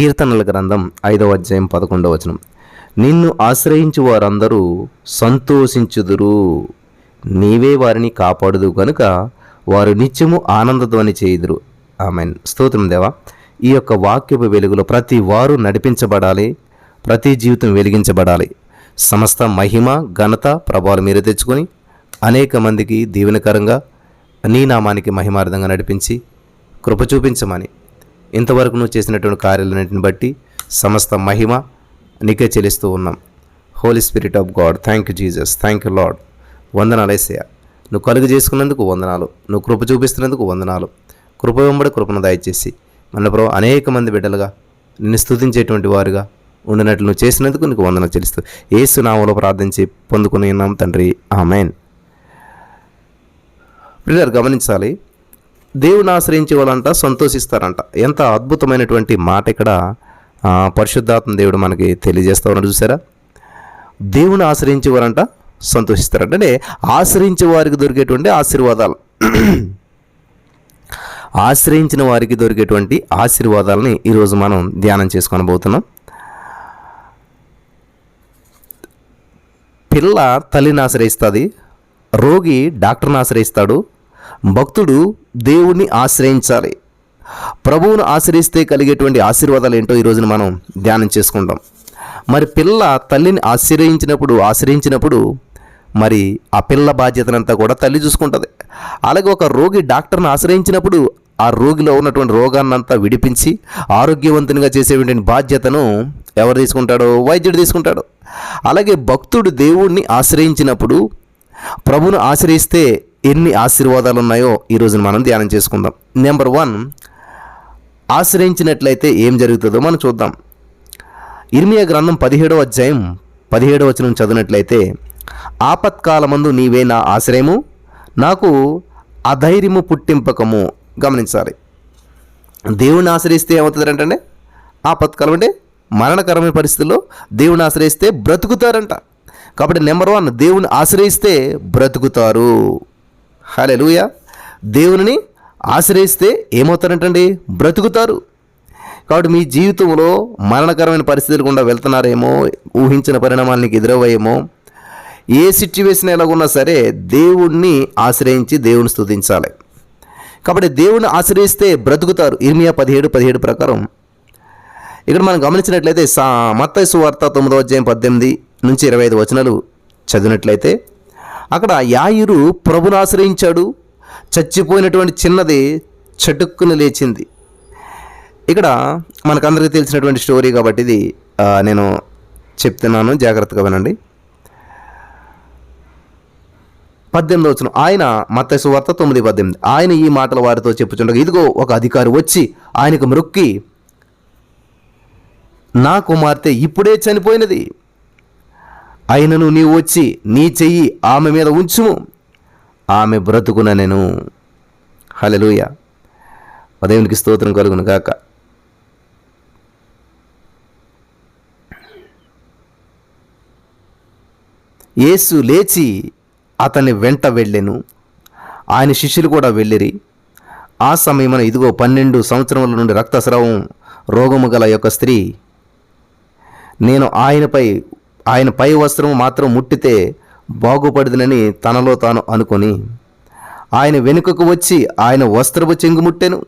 కీర్తనల గ్రంథం ఐదవ అధ్యాయం పదకొండవ వచనం. నిన్ను ఆశ్రయించు వారందరూ సంతోషించుదురు. నీవే వారిని కాపాడుదు కనుక వారు నిత్యము ఆనందధ్వని చేయుదురు. ఆమె స్తోత్రం దేవా. ఈ యొక్క వాక్యపు వెలుగులో ప్రతి వారు నడిపించబడాలి ప్రతి జీవితం వెలిగించబడాలి. సమస్త మహిమ ఘనత ప్రభావాలు మీరే తెచ్చుకొని అనేక మందికి దీవెనకరంగా నీ నామానికి మహిమార్థంగా నడిపించి కృప చూపించమని ఇంతవరకు నువ్వు చేసినటువంటి కార్యాలన్నింటిని బట్టి సమస్త మహిమ నీకే చెల్లిస్తూ ఉన్నాం. Holy spirit of god thank you Jesus thank you lord వందనాలు ఏసయ్య. నువ్వు కలుగు చేసుకున్నందుకు వందనాలు. నువ్వు కృప చూపిస్తున్నందుకు వందనాలు. కృప వెంబడి కృపను దయచేసి. మన ప్రభు అనేక మంది బిడ్డలుగా నిన్ను స్థుతించేటువంటి వారుగా ఉండినట్లు నువ్వు చేసినందుకు నీకు వందన చెల్లిస్తూ ఏసు నామలో ప్రార్థించి పొందుకుని ఉన్నాం తండ్రి. ఆమెన్. పిల్లలు గమనించాలి దేవుని ఆశ్రయించే వాళ్ళంట సంతోషిస్తారంట. ఎంత అద్భుతమైనటువంటి మాట ఇక్కడ పరిశుద్ధాత్మ దేవుడు మనకి తెలియజేస్తా ఉన్నాడు చూసారా? దేవుని ఆశ్రయించే వారంట సంతోషిస్తారంట. అంటే ఆశ్రయించే వారికి దొరికేటువంటి ఆశీర్వాదాలు. ఆశ్రయించిన వారికి దొరికేటువంటి ఆశీర్వాదాలని ఈరోజు మనం ధ్యానం చేసుకొని పోతున్నాం. పిల్ల తల్లిని ఆశ్రయిస్తుంది రోగి డాక్టర్ని ఆశ్రయిస్తాడు భక్తుడు దేవుణ్ణి ఆశ్రయించాలి. ప్రభువును ఆశ్రయిస్తే కలిగేటువంటి ఆశీర్వాదాలు ఏంటో ఈ రోజున మనం ధ్యానం చేసుకుంటాం. మరి పిల్ల తల్లిని ఆశ్రయించినప్పుడు ఆశ్రయించినప్పుడు మరి ఆ పిల్ల బాధ్యతనంతా కూడా తల్లి చూసుకుంటుంది. అలాగే ఒక రోగి డాక్టర్ని ఆశ్రయించినప్పుడు ఆ రోగిలో ఉన్నటువంటి రోగాన్నంతా విడిపించి ఆరోగ్యవంతునిగా చేసేటువంటి బాధ్యతను ఎవరు తీసుకుంటాడో? వైద్యుడు తీసుకుంటాడు. అలాగే భక్తుడు దేవుణ్ణి ఆశ్రయించినప్పుడు ప్రభును ఆశ్రయిస్తే ఎన్ని ఆశీర్వాదాలు ఉన్నాయో ఈరోజు మనం ధ్యానం చేసుకుందాం. నెంబర్ వన్ ఆశ్రయించినట్లయితే ఏం జరుగుతుందో మనం చూద్దాం. ఇర్మియా గ్రంథం పదిహేడవ అధ్యాయం పదిహేడవ వచనం చదివినట్లయితే ఆపత్కాలమందు నీవే నా ఆశ్రయము నాకు అధైర్యము పుట్టింపకము. గమనించాలి. దేవుని ఆశ్రయిస్తే ఏమవుతుందంటే ఆపత్కాలం అంటే మరణకరమైన పరిస్థితుల్లో దేవుని ఆశ్రయిస్తే బ్రతుకుతారంట. కాబట్టి నెంబర్ వన్ దేవుని ఆశ్రయిస్తే బ్రతుకుతారు. హలెలుయ దేవుని ఆశ్రయిస్తే ఏమవుతారంటండి? బ్రతుకుతారు. కాబట్టి మీ జీవితంలో మరణకరమైన పరిస్థితులు గుండా వెళ్తున్నారేమో ఊహించిన పరిణామాలకి నీకు ఎదురవ్వేమో ఏ సిచ్యువేషన్ ఎలాగున్నా సరే దేవుణ్ణి ఆశ్రయించి దేవుని స్థుతించాలి కాబట్టి దేవుణ్ణి ఆశ్రయిస్తే బ్రతుకుతారు. ఇర్మియా పదిహేడు పదిహేడు ప్రకారం. ఇక్కడ మనం గమనించినట్లయితే సా మత్తైసు వార్త తొమ్మిదో అధ్యాయం పద్దెనిమిది నుంచి ఇరవై ఐదు వచనాలు చదివినట్లయితే అక్కడ యాయిరు ప్రభుని ఆశ్రయించాడు. చచ్చిపోయినటువంటి చిన్నది చటుక్కున లేచింది. ఇక్కడ మనకందరికీ తెలిసినటువంటి స్టోరీ కాబట్టి ఇది నేను చెప్తున్నాను. జాగ్రత్తగా వినండి. పద్దెనిమిది వచ్చిన ఆయన మత్స్సు వార్త తొమ్మిది పద్దెనిమిది. ఆయన ఈ మాటలు వారితో చెప్పుచుండగా ఇదిగో ఒక అధికారి వచ్చి ఆయనకు మృక్కి నా కుమార్తె ఇప్పుడే చనిపోయినది. అయినను నీవు వచ్చి నీ చెయ్యి ఆమె మీద ఉంచుము. ఆమె బ్రతుకున నేను. హలలుయ దేవునికి స్తోత్రం కలుగును గాక. యేసు లేచి అతని వెంట వెళ్ళెను. ఆయన శిష్యులు కూడా వెళ్ళిరి. ఆ సమయమున ఇదిగో పన్నెండు సంవత్సరముల నుండి రక్తస్రావం రోగము గల యొక్క స్త్రీ. నేను ఆయనపై ఆయన పై వస్త్రము మాత్రం ముట్టితే బాగుపడదునని తనలో తాను అనుకొని ఆయన వెనుకకు వచ్చి ఆయన వస్త్రపు చెంగు ముట్టెను.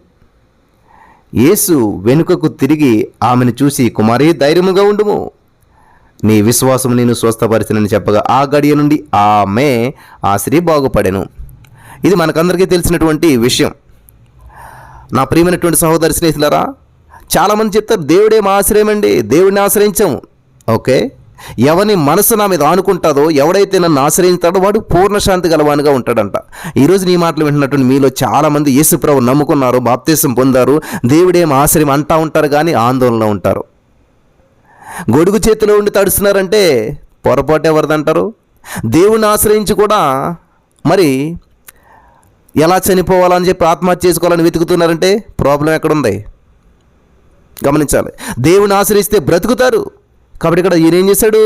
యేసు వెనుకకు తిరిగి ఆమెను చూసి కుమారి ధైర్యముగా ఉండుము. నీ విశ్వాసం నేను స్వస్థపరిచినని చెప్పగా ఆ గడియ నుండి ఆమె ఆ స్త్రీ బాగుపడెను. ఇది మనకందరికీ తెలిసినటువంటి విషయం. నా ప్రియమైనటువంటి సహోదరి స్నేహితులరా చాలామంది చెప్తారు దేవుడే మా ఆశ్రయం అండి దేవుడిని ఆశ్రయించాము. ఓకే? ఎవరిని మనసు నా మీద ఆనుకుంటాదో ఎవడైతే నన్ను ఆశ్రయించాడో వాడు పూర్ణశాంతి గలవానిగా ఉంటాడంట. ఈరోజు నీ మాటలు వింటున్నటువంటి మీలో చాలామంది యేసుప్రభు నమ్ముకున్నారు బాప్తీసం పొందారు దేవుడేం ఆశ్రయం అంటా ఉంటారు కానీ ఆందోళనలో ఉంటారు. గొడుగు చేతిలో ఉండి తడుస్తున్నారంటే పొరపాటు ఎవరిదంటారు? దేవుని ఆశ్రయించి కూడా మరి ఎలా చనిపోవాలని చెప్పి ఆత్మహత్య చేసుకోవాలని వెతుకుతున్నారంటే ప్రాబ్లం ఎక్కడుంది? గమనించాలి. దేవుని ఆశ్రయిస్తే బ్రతుకుతారు. కాబట్టి ఇక్కడ ఈయన ఏం చేశాడు?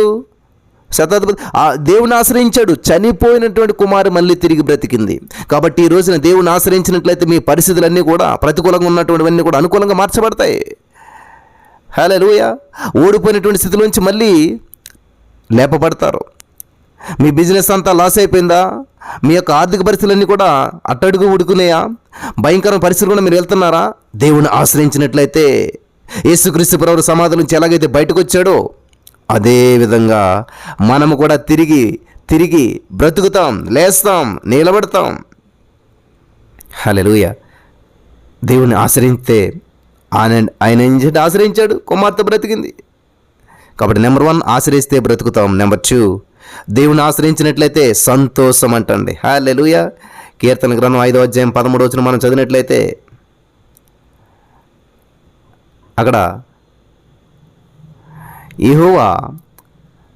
శతాధిపతి ఆ దేవుని ఆశ్రయించాడు. చనిపోయినటువంటి కుమారు మళ్ళీ తిరిగి బ్రతికింది. కాబట్టి ఈ రోజున దేవుని ఆశ్రయించినట్లయితే మీ పరిస్థితులన్నీ కూడా ప్రతికూలంగా ఉన్నటువంటివన్నీ కూడా అనుకూలంగా మార్చబడతాయి. హలో లూయ ఓడిపోయినటువంటి స్థితిలోంచి మళ్ళీ లేపబడతారు. మీ బిజినెస్ అంతా లాస్ అయిపోయిందా? మీ యొక్క ఆర్థిక పరిస్థితులన్నీ కూడా అట్టడుగు ఉడుకున్నాయా? భయంకర పరిస్థితులు కూడా మీరు వెళ్తున్నారా? దేవుని ఆశ్రయించినట్లయితే యేసుక్రీస్తు ప్రభు సమాధుల నుంచి ఎలాగైతే బయటకు వచ్చాడో అదేవిధంగా మనము కూడా తిరిగి తిరిగి బ్రతుకుతాం లేస్తాం నిలబడతాం. హలోయ దేవుని ఆశ్రయిస్తే ఆయన ఆయన ఏం ఆశ్రయించాడు కుమార్తె బ్రతికింది. కాబట్టి నెంబర్ వన్ ఆశ్రయిస్తే బ్రతుకుతాం నెంబర్ టూ దేవుని ఆశ్రయించినట్లయితే సంతోషం అంటండి. హాలెలుయ కీర్తన గ్రంథం ఐదో అధ్యాయం పదమూడు వచ్చిన మనం చదివినట్లయితే అక్కడ ఇహోవా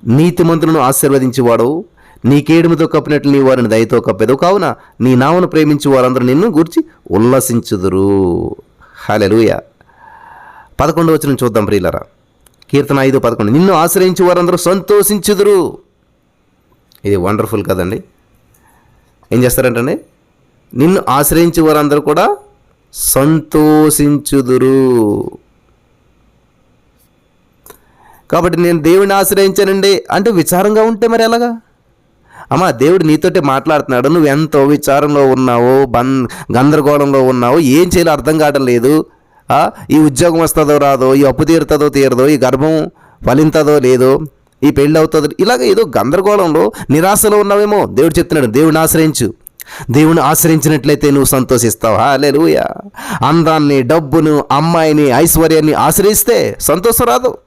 నీతిమంతులను ఆశీర్వదించేవాడు నీ కేడుముతో కప్పినట్లు నీ వారిని దయతో కప్పెదు. కావున నీ నామను ప్రేమించి వారందరూ నిన్ను గూర్చి ఉల్లసించుదురు. హాలెలుయ పదకొండు వచ్చిన చూద్దాం ప్రియులరా. కీర్తన ఐదు పదకొండు. నిన్ను ఆశ్రయించి వారందరూ సంతోషించుదురు. ఇది వండర్ఫుల్ కదండి. ఏం చేస్తారంటండి? నిన్ను ఆశ్రయించి వారందరూ కూడా సంతోషించుదురు. కాబట్టి నేను దేవుడిని ఆశ్రయించానండి అంటే విచారంగా ఉంటే మరి ఎలాగా? అమ్మా దేవుడు నీతోటే మాట్లాడుతున్నాడు. నువ్వు ఎంతో విచారంలో ఉన్నావో బన్ గందరగోళంలో ఉన్నావో ఏం చేయాలో అర్థం కావడం లేదు. ఈ ఉద్యోగం వస్తుందో రాదో ఈ అప్పు తీరుతుందో తీరదో ఈ గర్భం ఫలింతదో లేదో ఈ పెళ్ళి అవుతుందో ఇలాగ ఏదో గందరగోళంలో నిరాశలో ఉన్నావేమో దేవుడు చెప్తున్నాడు. దేవుడిని ఆశ్రయించు. దేవుని ఆశ్రయించినట్లయితే నువ్వు సంతోషిస్తావు. లేదు అందాన్ని డబ్బును అమ్మాయిని ఐశ్వర్యాన్ని ఆశ్రయిస్తే సంతోషం రాదు.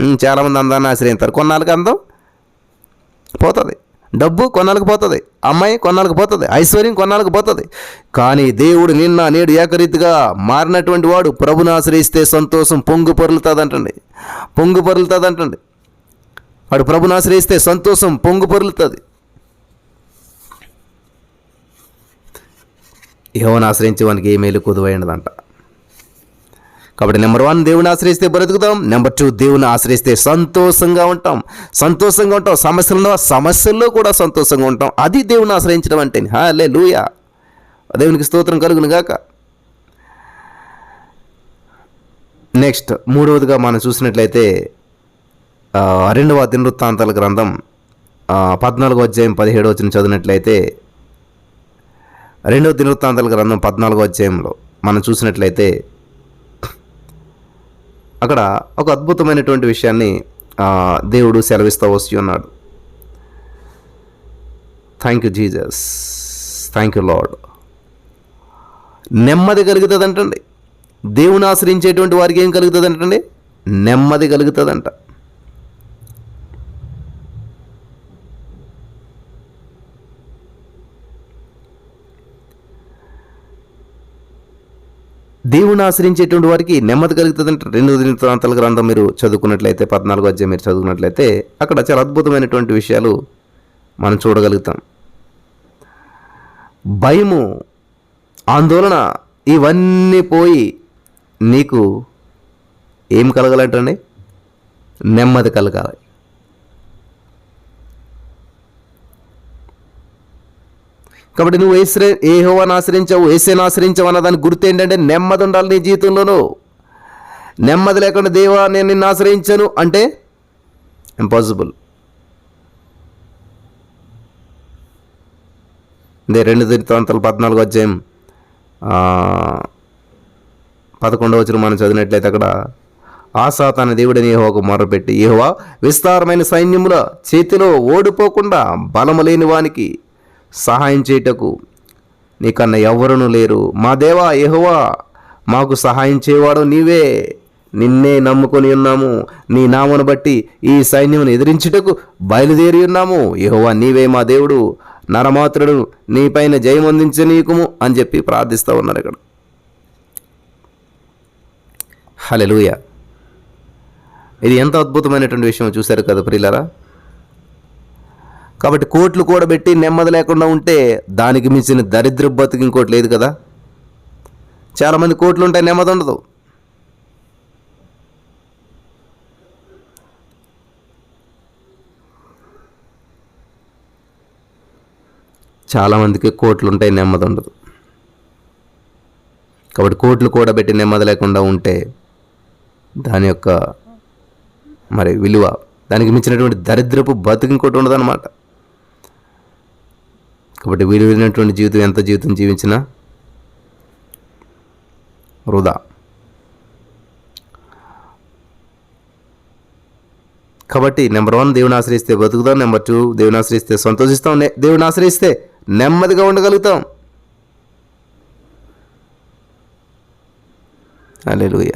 చాలామంది అందాన్ని ఆశ్రయిస్తారు కొన్నాళ్ళకి అందం పోతుంది. డబ్బు కొన్నాళ్ళకి పోతుంది. అమ్మాయి కొన్నాళ్ళకి పోతుంది. ఐశ్వర్యం కొన్నాళ్ళకి పోతుంది. కానీ దేవుడు నిన్న నేడు ఏకరీతిగా మారినటువంటి వాడు ప్రభుని ఆశ్రయిస్తే సంతోషం పొంగు పొరులుతుందంటండి. పొంగు పొరులుతుందంటండి. వాడు ప్రభుని ఆశ్రయిస్తే సంతోషం పొంగు పొరులుతుంది. యెహోవాను ఆశ్రయించే వానికి ఏ మేలు కుదువైనదంట. కాబట్టి నెంబర్ వన్ దేవుని ఆశ్రయిస్తే బ్రతుకుతాం. నెంబర్ టూ దేవుని ఆశ్రయిస్తే సంతోషంగా ఉంటాం. సంతోషంగా ఉంటాం. సమస్యల్లో సమస్యల్లో కూడా సంతోషంగా ఉంటాం. అది దేవుని ఆశ్రయించడం అంటే. హాలే లూయా దేవునికి స్తోత్రం కలుగును గాక నెక్స్ట్ మూడవదిగా మనం చూసినట్లయితే రెండవ దినవృత్తాంతాల గ్రంథం పద్నాలుగో అధ్యాయం పదిహేడవ వచ్చిన చదివినట్లయితే రెండవ దినవృత్తాంతాల గ్రంథం పద్నాలుగో అధ్యాయంలో మనం చూసినట్లయితే అక్కడ ఒక అద్భుతమైనటువంటి విషయాన్ని దేవుడు సెలవిస్తూ వస్తూ ఉన్నాడు. Thank you Jesus thank you lord నెమ్మది కలుగుతుంది అంటండి దేవుని ఆశ్రయించేటువంటి వారికి ఏం కలుగుతుంది అంటండి నెమ్మది కలుగుతుందంట. దేవుని ఆశ్రయించేటువంటి వారికి నెమ్మది కలుగుతుందంటే. రెండు దినాంతాల గ్రంథం మీరు చదువుకున్నట్లయితే పద్నాలుగు అధ్యాయం మీరు చదువుకున్నట్లయితే అక్కడ చాలా అద్భుతమైనటువంటి విషయాలు మనం చూడగలుగుతాం. భయము ఆందోళన ఇవన్నీ పోయి నీకు ఏం కలగాలంటండి? నెమ్మది కలగాలి. కాబట్టి నువ్వు ఏశ్రే ఏ హోవాను ఆశ్రయించావు ఏసేను ఆశ్రయించావు అన్న దాని గుర్తు ఏంటంటే నెమ్మది ఉండాలి నీ జీవితంలోనూ. నెమ్మది లేకుండా దేవా నేను నిన్ను ఆశ్రయించాను అంటే ఇంపాసిబుల్ ఇదే రెండు దినవృత్తాంతాలు పద్నాలుగు అధ్యాయం. పదకొండవ వచ్చిన మనం చదివినట్లయితే అక్కడ ఆశా తన దేవుడిని ఏహోకు మొరపెట్టి ఏహోవా విస్తారమైన సైన్యముల చేతిలో ఓడిపోకుండా బలము లేని వానికి సహాయం చేయుటకు నీకన్నా ఎవరునూ లేరు. మా దేవా యహోవా మాకు సహాయం చేయవాడు నీవే. నిన్నే నమ్ముకొని ఉన్నాము. నీ నామను బట్టి ఈ సైన్యమును ఎదిరించుటకు బయలుదేరి ఉన్నాము. యెహోవా నీవే మా దేవుడు. నరమాత్రుడు నీపైన జయం అందించనీకుము అని చెప్పి ప్రార్థిస్తూ ఉన్నారు ఇక్కడ. హలెలూయ ఇది ఎంత అద్భుతమైనటువంటి విషయం చూశారు కదా ప్రియులరా? కాబట్టి కోట్లు కూడబెట్టి నెమ్మది లేకుండా ఉంటే దానికి మించిన దరిద్ర బతుకు ఇంకోటి లేదు కదా. చాలామంది కోట్లు ఉంటాయి నెమ్మది ఉండదు. చాలామందికి కోట్లు ఉంటాయి నెమ్మది ఉండదు. కాబట్టి కోట్లు కూడబెట్టి నెమ్మది లేకుండా ఉంటే దాని యొక్క మరి విలువ దానికి మించినటువంటి దరిద్రపు బతుకు ఇంకోటి ఉండదన్నమాట. కాబట్టి విలువైనటువంటి జీవితం ఎంత జీవితం జీవించినా వృధా. కాబట్టి నెంబర్ వన్ దేవుని ఆశ్రయిస్తే బతుకుతాం నెంబర్ టూ దేవుని ఆశ్రయిస్తే సంతోషిస్తాం. దేవుని ఆశ్రయిస్తే నెమ్మదిగా ఉండగలుగుతాం. అలెలుయ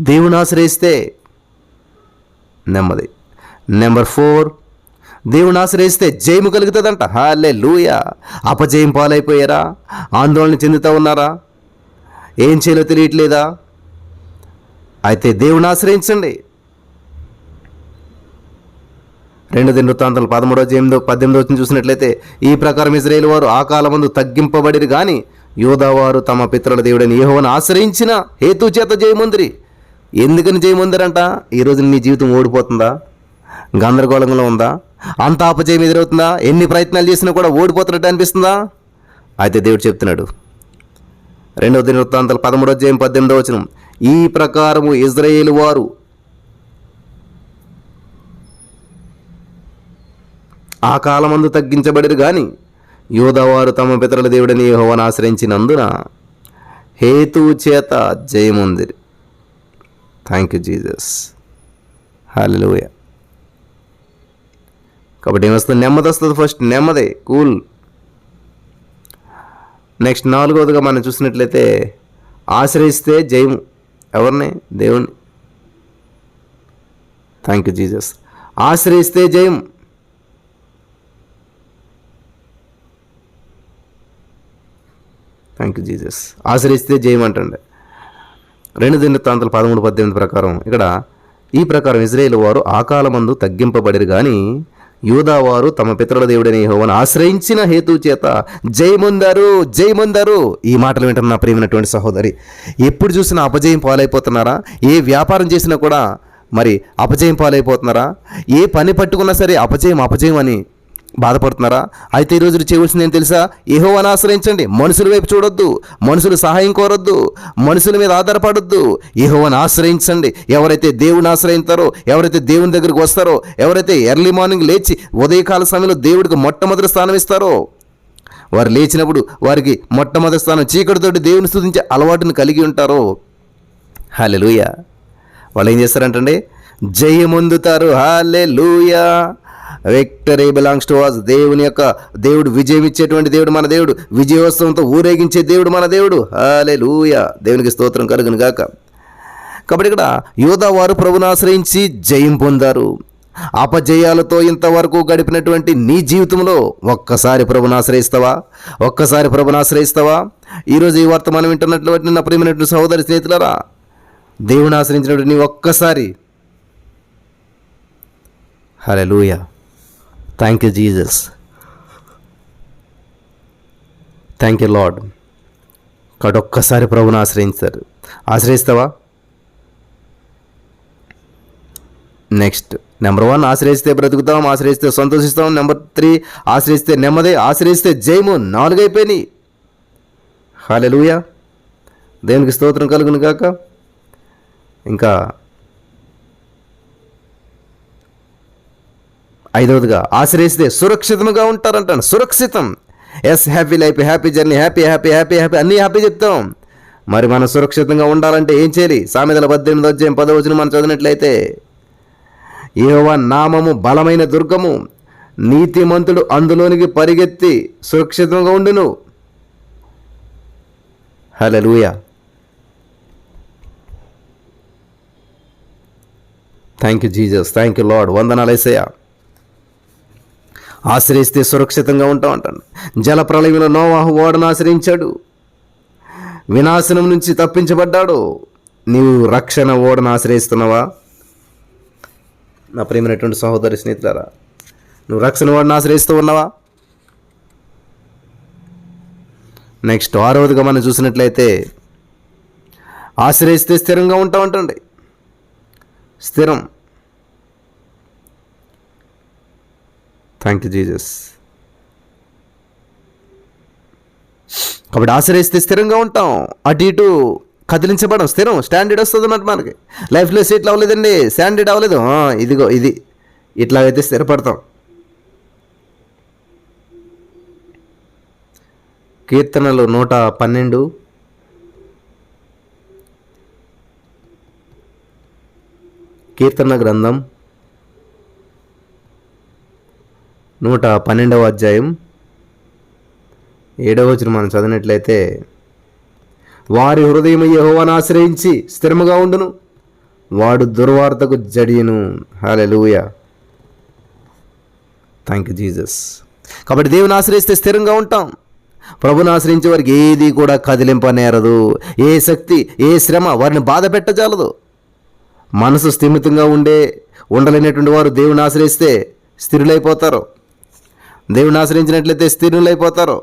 దేవుని ఆశ్రయిస్తే నెమ్మది. Number four. దేవుని ఆశ్రయిస్తే జయము కలుగుతుందంట. హాలే లూయ అపజయం పాలైపోయారా? ఆందోళన చెందుతూ ఉన్నారా? ఏం చేయాలో తెలియట్లేదా? అయితే దేవుని ఆశ్రయించండి. రెండోది వృత్తాంతాలు పదమూడో ఎనిమిదో పద్దెనిమిదో వచ్చిన చూసినట్లయితే ఈ ప్రకారం ఇజ్రాయేల్ వారు ఆ కాలమందు తగ్గింపబడిరు కానీ యోధావారు తమ పిత్రుల దేవుడని యహోవను ఆశ్రయించిన హేతు చేత జయముందిరి. ఎందుకని జయముందిరంట? ఈ నీ జీవితం ఓడిపోతుందా? గందరగోళంలో ఉందా? అంత అపజయం ఎదురవుతుందా? ఎన్ని ప్రయత్నాలు చేసినా కూడా ఓడిపోతున్నట్టు అనిపిస్తుందా? అయితే దేవుడు చెప్తున్నాడు. రెండవ దిన వృత్తాంతాలు పదమూడో అధ్యాయం పద్దెనిమిదవ వచనం. ఈ ప్రకారము ఇజ్రాయేల్ వారు ఆ కాలమందు తగ్గించబడరు కానీ యోధవారు తమ పితరుల దేవుడిని యెహోవాను ఆశ్రయించినందున హేతు చేత జయముంది థ్యాంక్ యూ జీజస్ హల్లెలూయా కాబట్టి ఏమొస్తుంది నెమ్మది వస్తుంది ఫస్ట్ నెమ్మది కూల్. నెక్స్ట్ నాలుగవదిగా మనం చూసినట్లయితే ఆశ్రయిస్తే జయము. ఎవరిని? దేవుణ్ణి. థ్యాంక్ యూ జీజస్ ఆశ్రయిస్తే జయం థ్యాంక్ యూ జీజస్ ఆశ్రయిస్తే జయం అంటండి. రెండు దినవృత్తాంతాలు పదమూడు పద్దెనిమిది ప్రకారం ఇక్కడ ఈ ప్రకారం ఇజ్రాయేల్ వారు ఆకాలమందు తగ్గింపబడిరు కానీ యూదావారు తమ పితరుల దేవుడైన యహోవను ఆశ్రయించిన హేతు చేత జయముందరు జయముందరు ఈ మాటలు వింటున్న ప్రేమైనటువంటి సహోదరి ఎప్పుడు చూసినా అపజయం పాలైపోతున్నారా? ఏ వ్యాపారం చేసినా కూడా మరి అపజయం పాలైపోతున్నారా? ఏ పని పట్టుకున్నా సరే అపజయం అపజయం అని బాధపడుతున్నారా? అయితే ఈరోజు చేయవలసింది ఏం తెలుసా? ఏహోవాను ఆశ్రయించండి. మనుషుల వైపు చూడొద్దు. మనుషులు సహాయం కోరొద్దు. మనుషుల మీద ఆధారపడొద్దు. ఏహోవాను ఆశ్రయించండి. ఎవరైతే దేవుని ఆశ్రయించారో ఎవరైతే దేవుని దగ్గరికి వస్తారో ఎవరైతే ఎర్లీ మార్నింగ్ లేచి ఉదయకాల సమయంలో దేవుడికి మొట్టమొదటి స్థానం ఇస్తారో వారు లేచినప్పుడు వారికి మొట్టమొదటి స్థానం చీకటితోటి దేవుని స్థుతించే అలవాటును కలిగి ఉంటారో. హాలెలూయ వాళ్ళు ఏం చేస్తారంటండి? జయముందుతారు. హాలే విక్టరీ బిలాంగ్స్ టు వాస్ దేవుని యొక్క దేవుడు విజయం ఇచ్చేటువంటి దేవుడు మన దేవుడు. విజయోత్సవంతో ఊరేగించే దేవుడు మన దేవుడు. హాలే లూయా దేవునికి స్తోత్రం కలుగును గాక. కాబట్టి ఇక్కడ యోధా వారు ప్రభుని ఆశ్రయించి జయం పొందారు. అపజయాలతో ఇంతవరకు గడిపినటువంటి నీ జీవితంలో ఒక్కసారి ప్రభుని ఆశ్రయిస్తావా? ఒక్కసారి ప్రభుని ఆశ్రయిస్తావా? ఈరోజు ఈ వర్తమానం వింటున్నట్లు నా ప్రియమైనటువంటి సహోదరి స్నేహితులరా దేవుని ఆశ్రయించినటువంటి నీ ఒక్కసారి. Hallelujah thank you Jesus thank you lord కాబట్టి ఒక్కసారి ప్రభుని ఆశ్రయించారు. ఆశ్రయిస్తావా? నెక్స్ట్ నెంబర్ వన్ ఆశ్రయిస్తే బ్రతుకుతాం ఆశ్రయిస్తే సంతోషిస్తాం. నెంబర్ త్రీ ఆశ్రయిస్తే నెమ్మది ఆశ్రయిస్తే జయము నాలుగు అయిపోయినాయి హాలెలూయా దేవునికి స్తోత్రం కలుగును కాక ఇంకా ఐదవదిగా ఆశ్రయిస్తే సురక్షితంగా ఉంటారంటాను. సురక్షితం. Yes happy life happy journey happy happy happy happy అన్నీ హ్యాపీ చెప్తాం. మరి మనం సురక్షితంగా ఉండాలంటే ఏం చేయాలి? సామెతల పద్దెనిమిది అధ్యాయం పదవచనం మనం చదివినట్లయితే ఏవో నామము బలమైన దుర్గము నీతిమంతుడు అందులోనికి పరిగెత్తి సురక్షితంగా ఉండును. Hello hallelujah thank you Jesus thank you lord వందనాలు వేసయ్యా ఆశ్రయిస్తే సురక్షితంగా ఉంటాం అంటాను. జల ప్రళయంలో నోవాహు ఓడను ఆశ్రయించాడు. వినాశనం నుంచి తప్పించబడ్డాడు. నీవు రక్షణ ఓడను ఆశ్రయిస్తున్నావా? నా ప్రేమైనటువంటి సహోదరి స్నేహితులారా నువ్వు రక్షణ ఓడను ఆశ్రయిస్తూ ఉన్నావా? నెక్స్ట్ ఆరవదిగా మనం చూసినట్లయితే ఆశ్రయిస్తే స్థిరంగా ఉంటామంటండి స్థిరం. థ్యాంక్ యూ జీజస్ కాబట్టి ఆశ్రయిస్తే స్థిరంగా ఉంటాం. అటు ఇటు కదిలించబడం స్థిరం. స్టాండర్డ్ వస్తుంది అన్నమాట మనకి. లైఫ్లో సీట్లు అవ్వలేదండి. స్టాండర్డ్ అవ్వలేదు. ఇదిగో ఇది. ఇట్లాగైతే స్థిరపడతాం. కీర్తనలు నూట పన్నెండు. కీర్తన గ్రంథం నూట పన్నెండవ అధ్యాయం ఏడవ వచ్చిన మనం చదివినట్లయితే వారి హృదయం యహోవాను ఆశ్రయించి స్థిరముగా ఉండును. వాడు దుర్వార్తకు జడియను. హాలెలూయ థ్యాంక్ యూ జీసస్ కాబట్టి దేవుని ఆశ్రయిస్తే స్థిరంగా ఉంటాం. ప్రభుని ఆశ్రయించే వారికి ఏది కూడా కదిలింపనేరదు. ఏ శక్తి ఏ శ్రమ వారిని బాధ పెట్టజాలదు. మనసు స్థిమితంగా ఉండే ఉండలేనటువంటి వారు దేవుని ఆశ్రయిస్తే స్థిరులైపోతారు. దేవుని ఆశ్రయించినట్లయితే స్థిరులైపోతారు.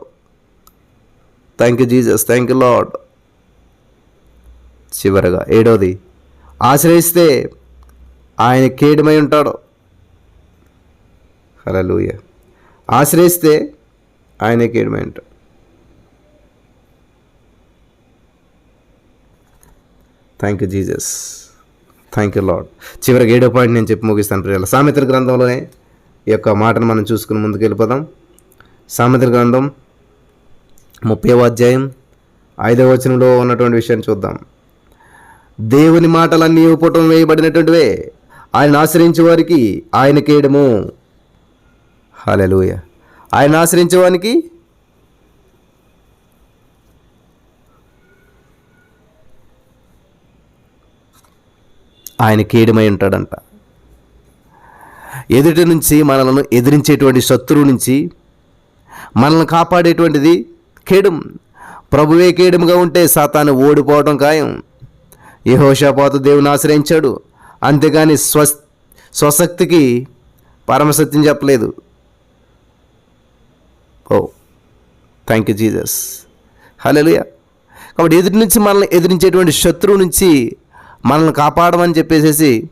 Thank you Jesus thank you lord చివరగా ఏడవది ఆశ్రయిస్తే ఆయన కేడుమై ఉంటాడు. హలలుయ ఆశ్రయిస్తే ఆయన కేడుమై ఉంటాడు. Thank you Jesus thank you lord చివరికి ఏడో పాయింట్ నేను చెప్పి ముగిస్తాను ప్రియాల సామెతల గ్రంథంలోనే ఈ యొక్క మాటను మనం చూసుకుని ముందుకు వెళ్ళిపోదాం సామెతల గ్రంథం ముప్పై అధ్యాయం ఐదవ వచనంలో ఉన్నటువంటి విషయాన్ని చూద్దాం. దేవుని మాటలన్నీ పుటం వేయబడినటువంటివే. ఆయన ఆశ్రయించే వారికి ఆయన కేయడము హలెలూయ ఆయన ఆశ్రయించే వారికి ఆయన కేయడమై ఉంటాడంట. ఎదుటి నుంచి మనలను ఎదిరించేటువంటి శత్రువు నుంచి మనల్ని కాపాడేటువంటిది కేడం. ప్రభువే కేడముగా ఉంటే సాతాను ఓడిపోవడం ఖాయం. యెహోషాపాతు దేవుని ఆశ్రయించాడు. అంతేగాని స్వ స్వశక్తికి పరమసత్యం చెప్పలేదు. ఓ థ్యాంక్ యూ జీజస్ హలోయ కాబట్టి ఎదుటి నుంచి మనల్ని ఎదిరించేటువంటి శత్రువు నుంచి మనల్ని కాపాడమని చెప్పేసేసి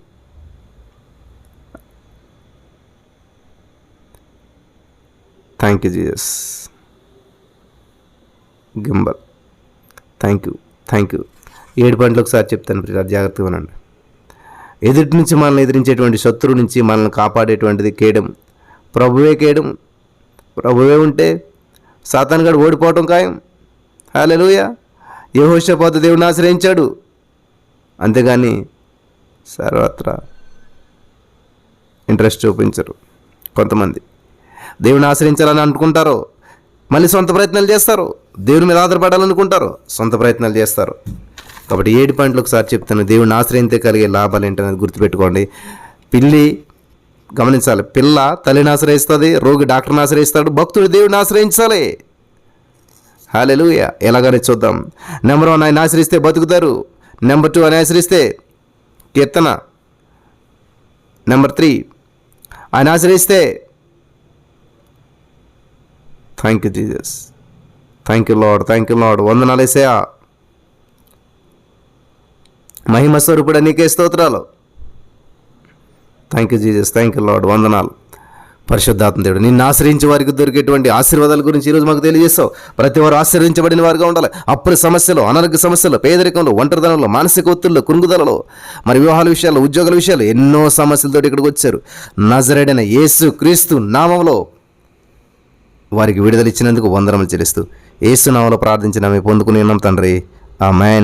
థ్యాంక్ యూ జీసస్ గింబల్. థ్యాంక్ యూ థ్యాంక్ యూ ఏడు పంటలు ఒకసారి చెప్తాను ప్రియులారా, జాగ్రత్తగా వినండి. ఎదుటి నుంచి మనల్ని ఎదిరించేటువంటి శత్రువు నుంచి మనల్ని కాపాడేటువంటిది కేయడం ప్రభువే కేయడం ప్రభువే ఉంటే సాతానుగాడు ఓడిపోవటం ఖాయం. హాలెలూయ యహోషపాత దేవుని ఆశ్రయించాడు. అంతేగాని సర్వత్రా ఇంట్రెస్ట్ చూపించరు కొంతమంది. దేవుని ఆశ్రయించాలని అనుకుంటారు. మళ్ళీ సొంత ప్రయత్నాలు చేస్తారు. దేవుని మీద ఆధారపడాలనుకుంటారు. సొంత ప్రయత్నాలు చేస్తారు. కాబట్టి ఏడు పాయింట్లు ఒకసారి చెప్తాను. దేవుని ఆశ్రయించే కలిగే లాభాలు ఏంటనేది గుర్తుపెట్టుకోండి. పిల్లి గమనించాలి. పిల్ల తల్లిని ఆశ్రయిస్తుంది రోగి డాక్టర్ని ఆశ్రయిస్తాడు భక్తుడు దేవుడిని ఆశ్రయించాలి. హాలెలూయ ఎలాగనే చూద్దాం. నెంబర్ వన్ ఆయన ఆశ్రయిస్తే బతుకుతారు. నెంబర్ టూ ఆయన ఆశ్రయిస్తే కీర్తన. నెంబర్ త్రీ ఆయన ఆశ్రయిస్తే thank you Jesus thank you lord thank you lord వందనాలేసయా మహిమ స్వరూపుడ నీకే స్తోత్రాలు. Thank you Jesus thank you lord వందనాలు పరిశుద్ధాత్మ దేవుడు నిన్ను ఆశ్రయించే వారికి దొరికేటువంటి ఆశీర్వాదాల గురించి ఈరోజు మాకు తెలియజేస్తావు. ప్రతి వారు ఆశ్రయించబడిన వారుగా ఉండాలి. అప్పుడు సమస్యలు అనారోగ్య సమస్యలు పేదరికంలో ఒంటరితనంలో మానసిక ఒత్తిళ్ళు కురుగుదలలో మరి వివాహాల విషయాలు ఉద్యోగాల విషయాలు ఎన్నో సమస్యలతో ఇక్కడికి వచ్చారు. నజరడైన యేసు క్రీస్తు నామంలో వారికి విడుదల ఇచ్చినందుకు వందనములు చెల్లిస్తూ ఏసునామలో ప్రార్థించిన మేము పొందుకుని ఉన్నాం తండ్రి. ఆ మ్యాన్